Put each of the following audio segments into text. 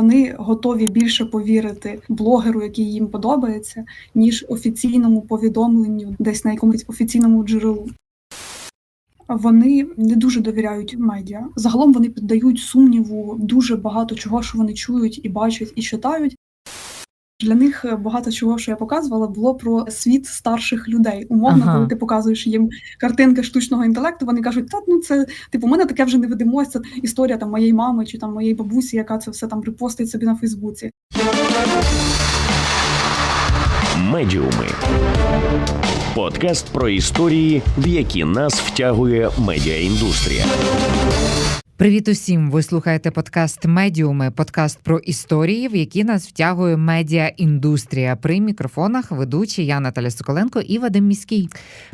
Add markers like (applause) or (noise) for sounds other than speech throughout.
Вони готові більше повірити блогеру, який їм подобається, ніж офіційному повідомленню, десь на якомусь офіційному джерелу. Вони не дуже довіряють медіа. Загалом вони піддають сумніву дуже багато чого, що вони чують і бачать і читають. Для них е, багато чого, що я показувала, було про світ старших людей. Умовно, Ага. коли ти показуєш їм картинки штучного інтелекту, вони кажуть, та ну це типу, у мене таке вже не видимося. Це історія там моєї мами чи там моєї бабусі, яка це все там репостить собі на Фейсбуці. Медіуми. Подкаст про історії, в які нас втягує медіаіндустрія. Привіт усім! Ви слухаєте подкаст Медіуми, подкаст про історії, в які нас втягує медіаіндустрія. При мікрофонах ведучі я Наталя Соколенко і Вадим Міський.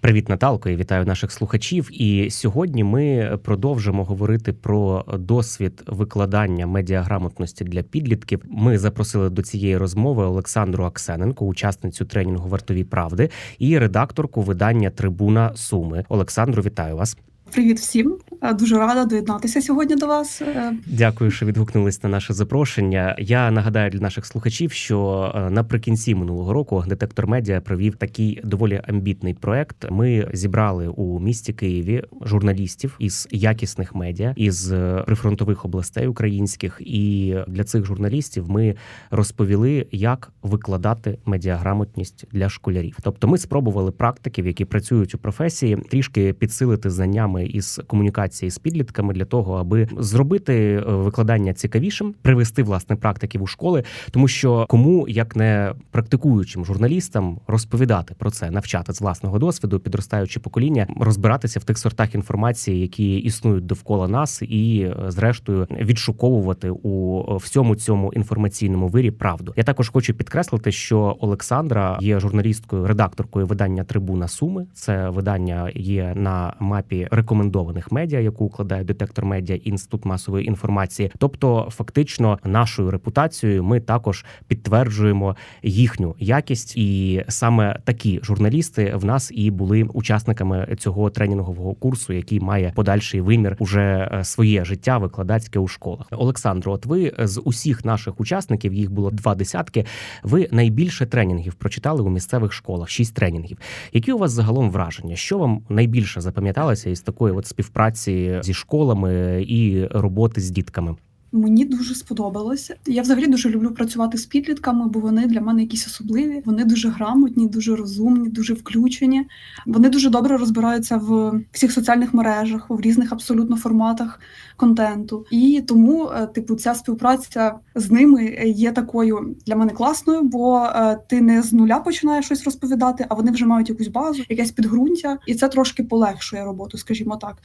Привіт, Наталко, і вітаю наших слухачів. І сьогодні ми продовжимо говорити про досвід викладання медіаграмотності для підлітків. Ми запросили до цієї розмови Олександру Аксененко, учасницю тренінгу Вартові правди, і редакторку видання Трибуна Суми. Олександру, вітаю вас. Привіт всім! Е, Дуже рада доєднатися сьогодні до вас. Е, Дякую, що відгукнулись на наше запрошення. Я нагадаю для наших слухачів, що е, наприкінці минулого року детектор медіа провів такий доволі амбітний проект. Ми зібрали у місті Києві журналістів із якісних медіа із прифронтових областей українських. І для цих журналістів ми розповіли, як викладати медіаграмотність для школярів. Тобто, ми спробували практиків, які працюють у професії, трішки підсилити знаннями із комунікації з підлітками для того, аби зробити е, викладання цікавішим, привести власне практиків у школи, тому що кому як не практикуючим журналістам розповідати про це, навчати з власного досвіду, підростаюче покоління, розбиратися в тих сортах інформації, які існують довкола нас, і е, зрештою відшуковувати у е, всьому цьому інформаційному вирі правду. Я також хочу підкреслити, що Олександра є журналісткою, редакторкою видання Трибуна Суми. Це видання є на мапі рекомендованих медіа, яку укладає детектор медіа інститут масової інформації. Тобто, фактично, нашою репутацією ми також підтверджуємо їхню якість, і саме такі журналісти в нас і були учасниками цього тренінгового курсу, який має подальший вимір уже е, своє життя викладацьке у школах. Олександро, от ви з усіх наших учасників, їх було два десятки. Ви найбільше тренінгів прочитали у місцевих школах, шість тренінгів. Які у вас загалом враження? Що вам найбільше запам'яталося із такої от співпраці зі школами і роботи з дітками? Мені дуже сподобалося. Я взагалі дуже люблю працювати з підлітками, бо вони для мене якісь особливі. Вони дуже грамотні, дуже розумні, дуже включені. Вони дуже добре розбираються в всіх соціальних мережах, в різних абсолютно форматах контенту. І тому, е, типу, ця співпраця з ними є такою для мене класною, бо е, ти не з нуля починаєш щось розповідати, а вони вже мають якусь базу, якесь підґрунтя, і це трошки полегшує роботу, скажімо так.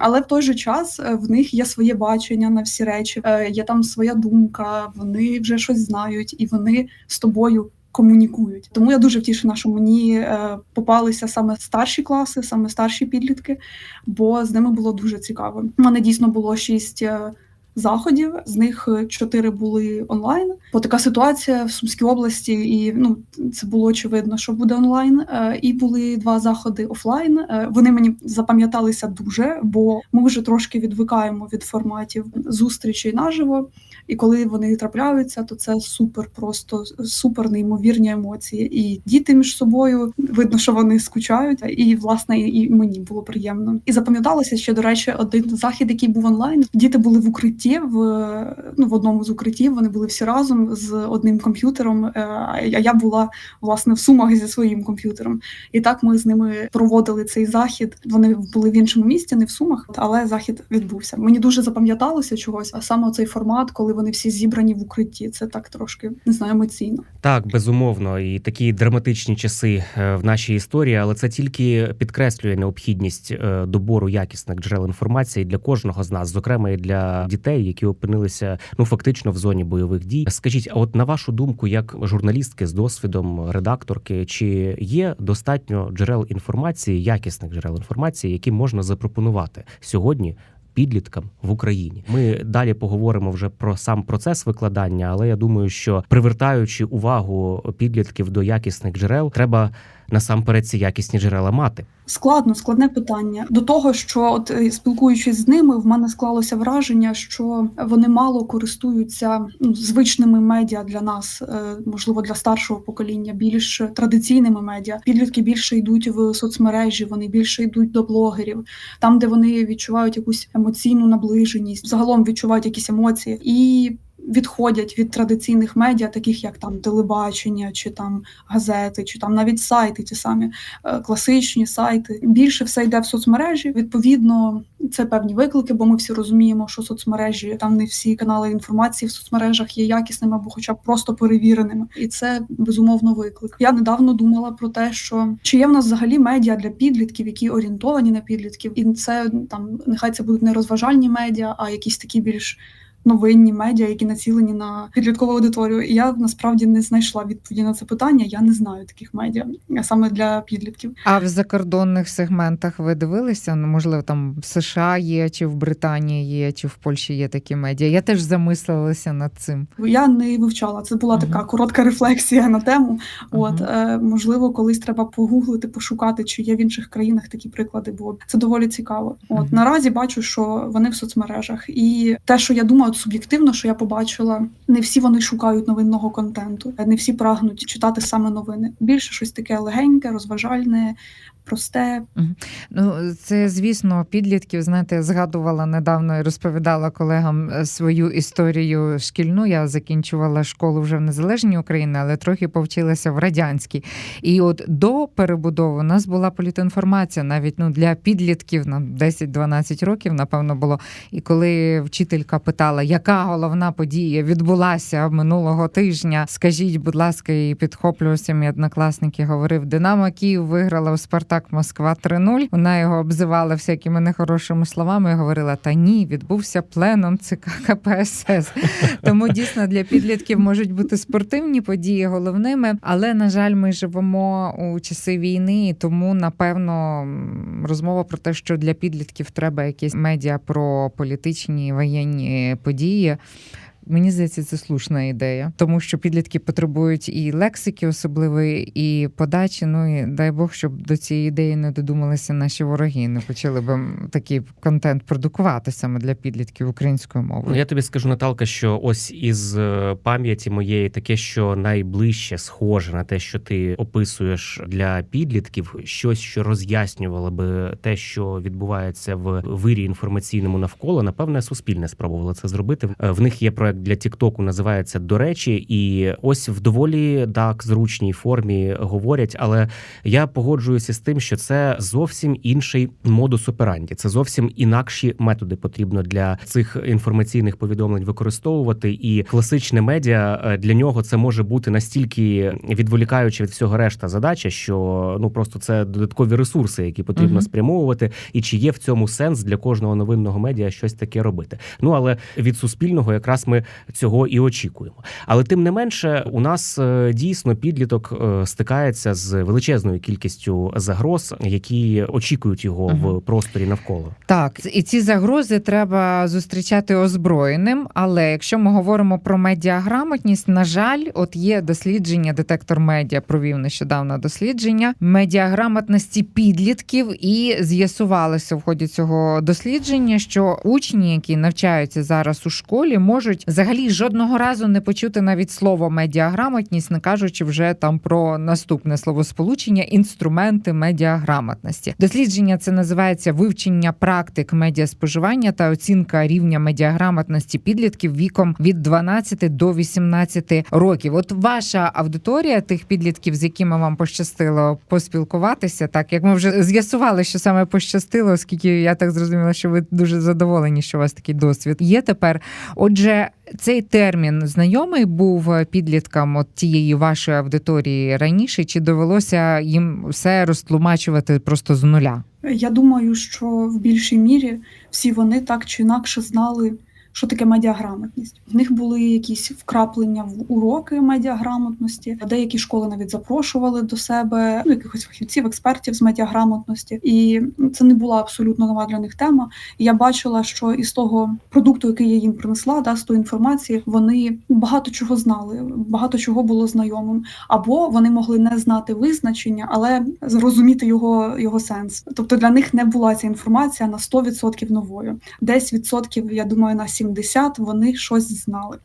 Але в той же час е, в них є своє бачення на всі речі, є там своя думка, вони вже щось знають, і вони з тобою. Комунікують, тому я дуже втішена, що мені е, попалися саме старші класи, саме старші підлітки, бо з ними було дуже цікаво. У мене дійсно було шість е, заходів, з них е, чотири були онлайн. Бо така ситуація в Сумській області, і ну це було очевидно, що буде онлайн. Е, І були два заходи офлайн. Е, Вони мені запам'яталися дуже, бо ми вже трошки відвикаємо від форматів зустрічей наживо. І коли вони трапляються, то це супер, просто супер неймовірні емоції. І діти між собою видно, що вони скучають, і власне і мені було приємно. І запам'яталося ще до речі, один захід, який був онлайн. Діти були в укритті в ну в одному з укриттів. Вони були всі разом з одним комп'ютером. е, А я була власне в сумах зі своїм комп'ютером. І так ми з ними проводили цей захід. Вони були в іншому місті, не в сумах, але захід відбувся. Мені дуже запам'яталося чогось, а саме цей формат, коли вони всі зібрані в укритті. Це так трошки не знаю, емоційно. Так, безумовно, і такі драматичні часи е, в нашій історії, але це тільки підкреслює необхідність е, добору якісних джерел інформації для кожного з нас, зокрема і для дітей, які опинилися ну фактично в зоні бойових дій. Скажіть, а от на вашу думку, як журналістки з досвідом редакторки, чи є достатньо джерел інформації, якісних джерел інформації, які можна запропонувати сьогодні? Підліткам в Україні ми далі поговоримо вже про сам процес викладання, але я думаю, що привертаючи увагу підлітків до якісних джерел, треба насамперед ці якісні джерела мати. Складно, складне питання. До того, що от е, спілкуючись з ними, в мене склалося враження, що вони мало користуються ну, звичними медіа для нас, е, можливо, для старшого покоління, більш традиційними медіа. Підлітки більше йдуть в соцмережі, вони більше йдуть до блогерів, там, де вони відчувають якусь емоційну наближеність, загалом відчувають якісь емоції і. Відходять від традиційних медіа, таких як там телебачення, чи там газети, чи там навіть сайти, ті самі е, класичні сайти. Більше все йде в соцмережі. Відповідно, це певні виклики, бо ми всі розуміємо, що соцмережі там не всі канали інформації в соцмережах є якісними або, хоча б просто перевіреними, і це безумовно виклик. Я недавно думала про те, що чи є в нас взагалі медіа для підлітків, які орієнтовані на підлітків, і це там нехай це будуть не розважальні медіа, а якісь такі більш новинні медіа, які націлені на підліткову аудиторію. І я насправді не знайшла відповіді на це питання. Я не знаю таких медіа саме для підлітків. А в закордонних сегментах ви дивилися? Ну, можливо, там в США є, чи в Британії є, чи в Польщі є такі медіа. Я теж замислилася над цим. Я не вивчала. Це була Мгм. така коротка рефлексія на тему. От Мгм. е, можливо, колись треба погуглити, пошукати, чи є в інших країнах такі приклади, бо це доволі цікаво. От Мгм. наразі бачу, що вони в соцмережах, і те, що я думаю, от суб'єктивно, що я побачила, не всі вони шукають новинного контенту, не всі прагнуть читати саме новини. Більше щось таке легеньке, розважальне, просте. Ну, це звісно, підлітків. Знаєте, згадувала недавно і розповідала колегам е, свою історію шкільну. Я закінчувала школу вже в незалежній Україні, але трохи повчилася в радянській. І от до перебудови у нас була політінформація, навіть ну для підлітків нам 10-12 років, напевно, було. І коли вчителька питала, яка головна подія відбулася минулого тижня, скажіть, будь ласка, і підхоплювався мій однокласник і говорив: Динамо Київ виграла у Спартак Москва 3-0. Вона його обзивала всякими нехорошими словами і говорила: Та ні, відбувся пленум ЦК КПСС. (laughs) Тому дійсно для підлітків можуть бути спортивні події головними. Але на жаль, ми живемо у часи війни, і тому напевно розмова про те, що для підлітків треба якісь медіа про політичні воєнні події. Мені здається, це слушна ідея, тому що підлітки потребують і лексики особливої, і подачі. Ну і дай Бог, щоб до цієї ідеї не додумалися наші вороги, не почали б такий контент продукувати саме для підлітків українською Ну, мовою. я тобі скажу, Наталка, що ось із е, пам'яті моєї таке, що найближче схоже на те, що ти описуєш для підлітків, щось, що роз'яснювало би те, що відбувається в вирі інформаційному навколо. Напевне, суспільне спробувало це зробити. Е, В них є проект для Тіктоку, називається До речі, і ось в доволі так зручній формі говорять. Але я погоджуюся з тим, що це зовсім інший модус операнді. Це зовсім інакші методи потрібно для цих інформаційних повідомлень використовувати. І класичне медіа е, для нього це може бути настільки відволікаючи від всього решта задача, що ну просто це додаткові ресурси, які потрібно Мгм. спрямовувати, і чи є в цьому сенс для кожного новинного медіа щось таке робити. Ну але від суспільного якраз ми цього і очікуємо. Але тим не менше, у нас е, дійсно підліток е, стикається з величезною кількістю загроз, які очікують його Мгм. в просторі навколо. Так, і ці загрози треба зустрічати озброєним. Але якщо ми говоримо про медіаграмотність, на жаль, от є дослідження, детектор медіа провів нещодавно дослідження медіаграмотності підлітків, і з'ясувалося в ході цього дослідження, що учні, які навчаються зараз у школі, можуть взагалі жодного разу не почути навіть слово медіаграмотність, не кажучи вже там про наступне словосполучення інструменти медіаграмотності. Дослідження це називається вивчення практик медіаспоживання та оцінка рівня медіаграмотності підлітків віком від 12 до 18 років. От ваша аудиторія тих підлітків, з якими вам пощастило поспілкуватися, так як ми вже з'ясували, що саме пощастило, оскільки я так зрозуміла, що ви дуже задоволені, що у вас такий досвід є тепер. Отже, цей термін знайомий був підліткам от тієї вашої аудиторії раніше, чи довелося їм все розтлумачувати просто з нуля? Я думаю, що в більшій мірі всі вони так чи інакше знали що таке медіаграмотність. В них були якісь вкраплення в уроки медіаграмотності. Деякі школи навіть запрошували до себе ну, якихось фахівців, експертів з медіаграмотності, і це не була абсолютно нова для них тема. І я бачила, що із того продукту, який я їм принесла, да, з тої інформації, вони багато чого знали, багато чого було знайомим, або вони могли не знати визначення, але зрозуміти його, його сенс. Тобто для них не була ця інформація на 100% новою. Десь відсотків, я думаю, на 70 вони щось знали.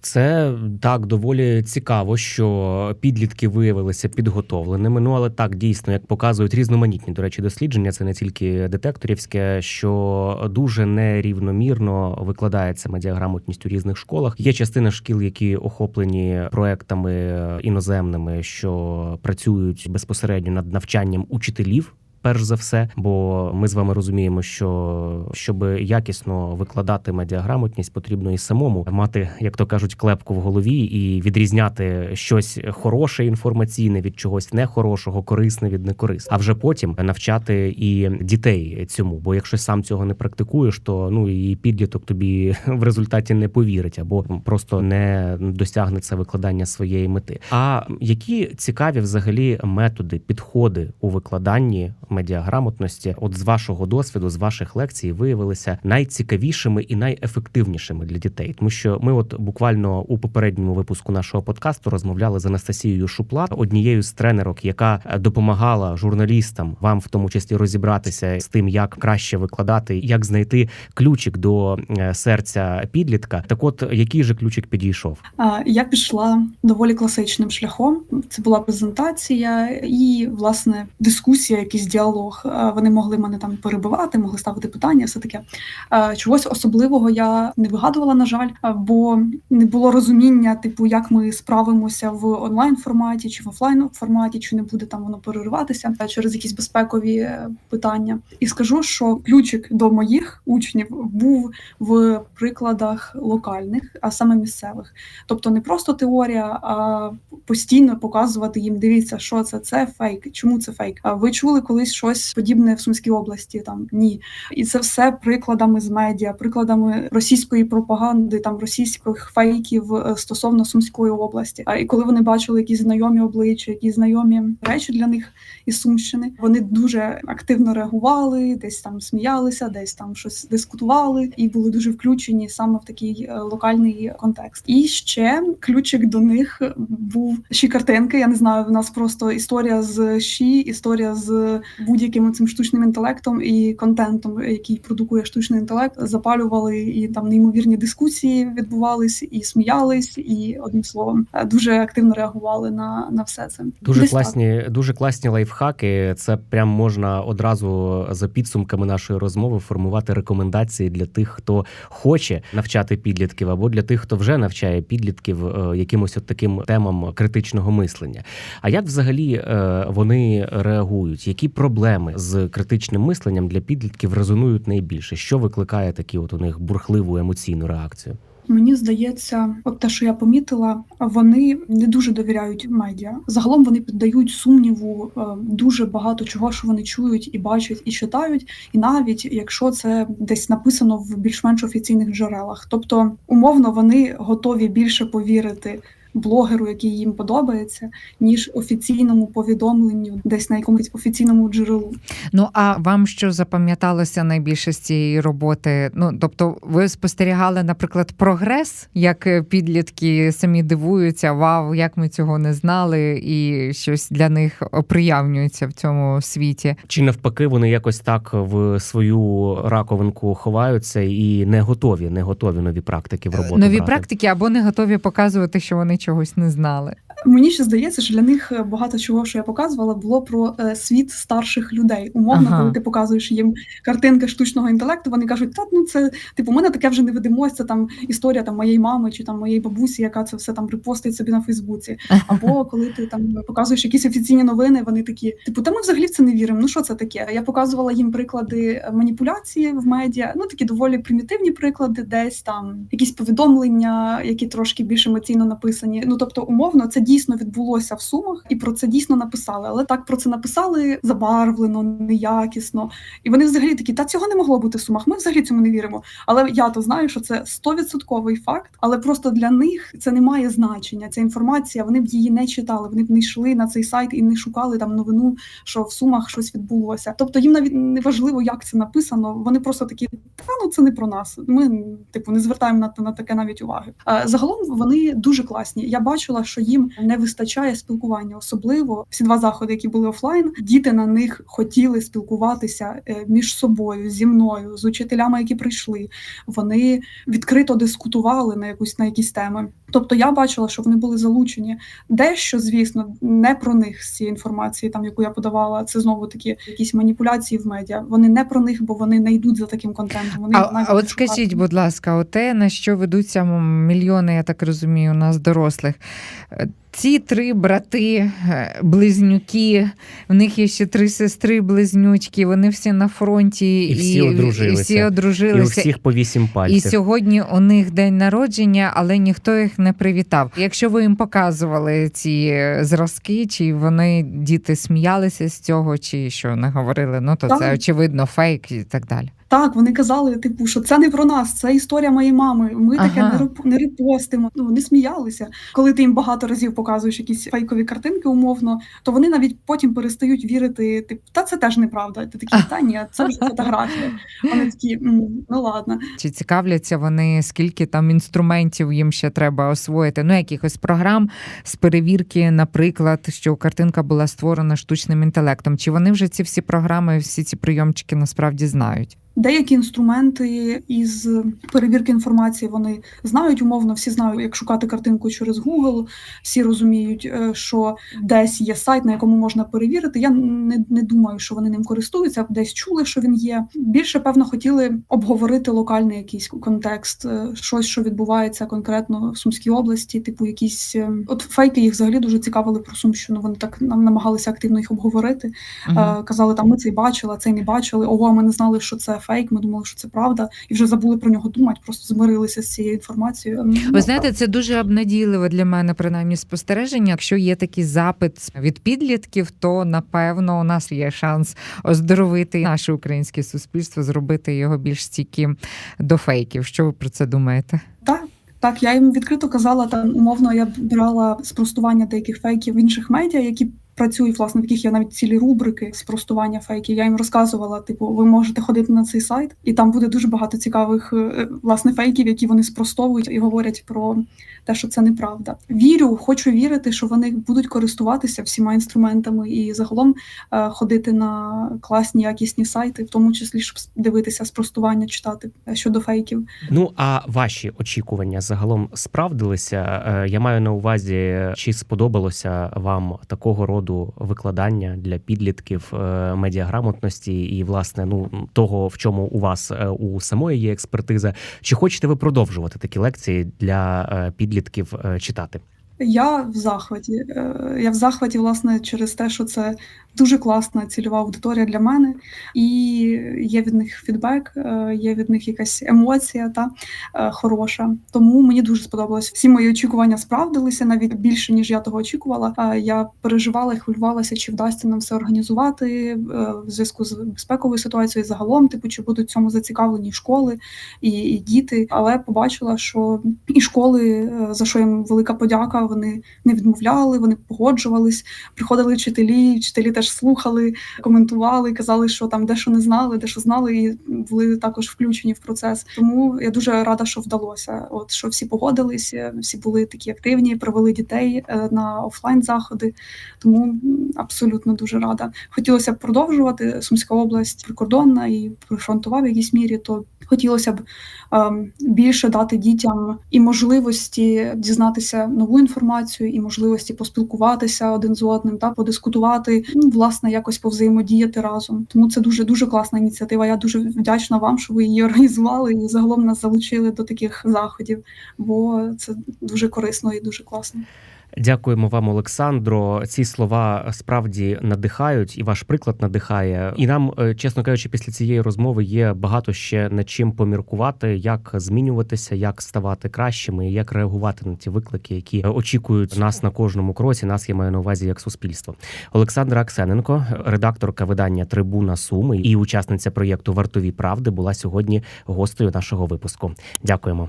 Це так доволі цікаво, що підлітки виявилися підготовленими. Ну але так дійсно, як показують різноманітні до речі, дослідження, це не тільки детекторівське, що дуже нерівномірно викладається медіаграмотність у різних школах. Є частина шкіл, які охоплені проектами іноземними, що працюють безпосередньо над навчанням учителів. Перш за все, бо ми з вами розуміємо, що щоб якісно викладати медіаграмотність, потрібно і самому мати, як то кажуть, клепку в голові і відрізняти щось хороше інформаційне від чогось нехорошого, корисне від некорисне, а вже потім навчати і дітей цьому. Бо якщо сам цього не практикуєш, то ну і підліток тобі (laughs) в результаті не повірить або просто не досягне це викладання своєї мети. А які цікаві взагалі методи, підходи у викладанні? Медіаграмотності, от з вашого досвіду, з ваших лекцій, виявилися найцікавішими і найефективнішими для дітей, тому що ми, от буквально у попередньому випуску нашого подкасту, розмовляли з Анастасією Шуплат, однією з тренерок, яка допомагала журналістам вам, в тому числі, розібратися з тим, як краще викладати, як знайти ключик до е, серця підлітка. Так, от який же ключик підійшов? Я пішла доволі класичним шляхом. Це була презентація і власне дискусія, якісь діалог. Вони могли мене там перебивати, могли ставити питання, все таке. Чогось особливого я не вигадувала, на жаль, бо не було розуміння, типу, як ми справимося в онлайн форматі чи в офлайн форматі, чи не буде там воно перериватися через якісь безпекові е, питання. І скажу, що ключик до моїх учнів був в прикладах локальних, а саме місцевих. Тобто не просто теорія, а постійно показувати їм, дивіться, що це, це фейк. Чому це фейк? Ви чули колись щось подібне в Сумській області? Там ні, і це все прикладами з медіа, прикладами російської пропаганди, там російських фейків е, стосовно Сумської області. А і коли вони бачили якісь знайомі обличчя, якісь знайомі речі для них із Сумщини, вони дуже активно реагували, десь там сміялися, десь там щось дискутували, і були дуже включені саме в такий е, локальний контекст. І ще ключик до них був ще картинки. Я не знаю, в нас просто історія з щі, історія з будь-яким цим штучним інтелектом і контентом, який продукує штучний інтелект, запалювали і там неймовірні дискусії відбувались, і сміялись, і одним словом дуже активно реагували на на все це. Дуже Десь класні, так. дуже класні лайфхаки. Це прям можна одразу за підсумками нашої розмови формувати рекомендації для тих, хто хоче навчати підлітків, або для тих, хто вже навчає підлітків е, якимось от таким темам критичного мислення. А як взагалі е, вони реагують? Які проблеми з критичним мисленням для підлітків резонують найбільше? Що викликає такі от у них бурхливу емоційну реакцію? Мені здається, от те, що я помітила, вони не дуже довіряють медіа. Загалом вони піддають сумніву е, дуже багато чого, що вони чують і бачать і читають, і навіть якщо це десь написано в більш-менш офіційних джерелах, тобто умовно вони готові більше повірити блогеру, який їм подобається, ніж офіційному повідомленню, десь на якомусь офіційному джерелу. Ну а вам що запам'яталося найбільше з цієї роботи? Ну тобто, ви спостерігали, наприклад, прогрес, як підлітки самі дивуються, вау, як ми цього не знали, і щось для них оприявнюється в цьому світі. Чи навпаки, вони якось так в свою раковинку ховаються і не готові, не готові нові практики в роботу нові брати? практики або не готові показувати, що вони чогось не знали. Мені ще здається, що для них е, багато чого, що я показувала, було про е, світ старших людей. Умовно, ага. коли ти показуєш їм картинки штучного інтелекту, вони кажуть, та ну це типу, у мене таке вже не видимось, це там історія там моєї мами чи там моєї бабусі, яка це все там репостить собі на Фейсбуці. (laughs) Або коли ти там показуєш якісь офіційні новини, вони такі, типу, та ми взагалі в це не віримо. Ну що це таке? Я показувала їм приклади маніпуляції в медіа, ну такі доволі примітивні приклади, десь там якісь повідомлення, які трошки більш емоційно написані. Ну тобто, умовно, це дійсно відбулося в сумах, і про це дійсно написали. Але так про це написали забарвлено, неякісно. І вони взагалі такі, та цього не могло бути в сумах. Ми взагалі цьому не віримо. Але я то знаю, що це стовідсотковий факт. Але просто для них це не має значення. Ця інформація, вони б її не читали. Вони б не йшли на цей сайт і не шукали там новину, що в сумах щось відбулося. Тобто їм навіть не важливо, як це написано. Вони просто такі, та ну це не про нас. Ми типу не звертаємо на, на таке навіть уваги. Е, Загалом вони дуже класні. Я бачила, що їм не вистачає спілкування, особливо всі два заходи, які були офлайн. Діти на них хотіли спілкуватися е, між собою, зі мною, з учителями, які прийшли. Вони відкрито дискутували на якусь на якісь теми. Тобто я бачила, що вони були залучені. Дещо, звісно, не про них з цієї інформації, там яку я подавала. Це знову таки якісь маніпуляції в медіа. Вони не про них, бо вони не йдуть за таким контентом. Вони А, а от скажіть, будь ласка, оте, на що ведуться мільйони, я так розумію, у нас дорослих. Е, Ці три брати, е, близнюки, в них є ще три сестри, близнючки, вони всі на фронті І всі одружилися. І всі І у всіх по вісім пальців. І сьогодні у них день народження, але ніхто їх не привітав. Якщо ви їм показували ці е, зразки, чи вони діти сміялися з цього, чи що не говорили, ну то це очевидно фейк і так далі. Так, вони казали, типу, що це не про нас, це історія моєї мами. Ми таке Ага. реп- не репостимо. Ну вони сміялися. Коли ти їм багато разів показуєш якісь фейкові картинки, умовно, то вони навіть потім перестають вірити. Типу, та це теж неправда. Ти такий, та ні, це вже фотографія. Вони такі, «М, ну ладно. Чи цікавляться вони, скільки там інструментів їм ще треба освоїти? Ну, якихось програм з перевірки, наприклад, що картинка була створена штучним інтелектом. Чи вони вже ці всі програми, всі ці прийомчики насправді знають? Деякі інструменти із перевірки інформації вони знають умовно, всі знають, як шукати картинку через Google, всі розуміють, е, що десь є сайт, на якому можна перевірити. Я не, не думаю, що вони ним користуються, десь чули, що він є. Більше певно хотіли обговорити локальний якийсь контекст, е, щось, що відбувається конкретно в Сумській області, типу якісь е, от фейки їх взагалі дуже цікавили про Сумщину. Вони так нам намагалися активно їх обговорити. Мгм. Е, Казали, там ми цей бачили, а цей не бачили. Ого, ми не знали, що це фейк. Ми думали, що це правда, і вже забули про нього думати, просто змирилися з цією інформацією. Ну, Ви знаєте, це дуже обнадійливе для мене, принаймні, спостереження. Якщо є такий запит від підлітків, то напевно у нас є шанс оздоровити наше українське суспільство, зробити його більш стійким до фейків. Що ви про це думаєте? так. Так, я їм відкрито казала, там умовно я брала спростування деяких фейків в інших медіа, які працюють, власне, в яких є навіть цілі рубрики спростування фейків. Я їм розказувала, типу, ви можете ходити на цей сайт, і там буде дуже багато цікавих е, власне фейків, які вони спростовують і говорять про те, що це неправда. Вірю, хочу вірити, що вони будуть користуватися всіма інструментами і загалом е, ходити на класні якісні сайти, в тому числі щоб дивитися спростування, читати е, щодо фейків. Ну а ваші очікування загалом справдилися? Я маю на увазі, чи сподобалося вам такого роду викладання для підлітків е, медіаграмотності і власне ну того, в чому у вас е, у самої є експертиза? Чи хочете ви продовжувати такі лекції для е, підлітків читати? Я в захваті. Е, Я в захваті, власне, через те, що це дуже класна цільова аудиторія для мене, і є від них фідбек, е, є від них якась емоція та е, хороша. Тому мені дуже сподобалось. Всі мої очікування справдилися навіть більше ніж я того очікувала. Я переживала і хвилювалася, чи вдасться нам все організувати в зв'язку з безпековою ситуацією. Загалом, типу, чи будуть цьому зацікавлені школи і, і діти. Але побачила, що і школи, за що їм велика подяка, вони не відмовляли, вони погоджувались. Приходили вчителі, вчителі теж слухали, коментували, казали, що там дещо не знали, дещо знали, і були також включені в процес. Тому я дуже рада, що вдалося. От що всі погодились, е, всі були такі активні, провели дітей е, на офлайн заходи. Тому абсолютно дуже рада. Хотілося б продовжувати Сумська область прикордонна і прифронтова в якійсь мірі, то хотілося б ем, більше дати дітям і можливості дізнатися нову інформацію, і можливості поспілкуватися один з одним, та подискутувати, ну власне, якось повзаємодіяти разом. Тому це дуже дуже класна ініціатива. Я дуже вдячна вам, що ви її організували і загалом нас залучили до таких заходів, бо це дуже корисно і дуже класно. Дякуємо вам, Олександро. Ці слова справді надихають, і ваш приклад надихає. І нам, е, чесно кажучи, після цієї розмови є багато ще над чим поміркувати, як змінюватися, як ставати кращими, як реагувати на ті виклики, які очікують нас на кожному кроці. Нас я маю на увазі як суспільство. Олександра Аксененко, редакторка видання Трибуна Суми і учасниця проєкту Вартові правди, була сьогодні гостею нашого випуску. Дякуємо.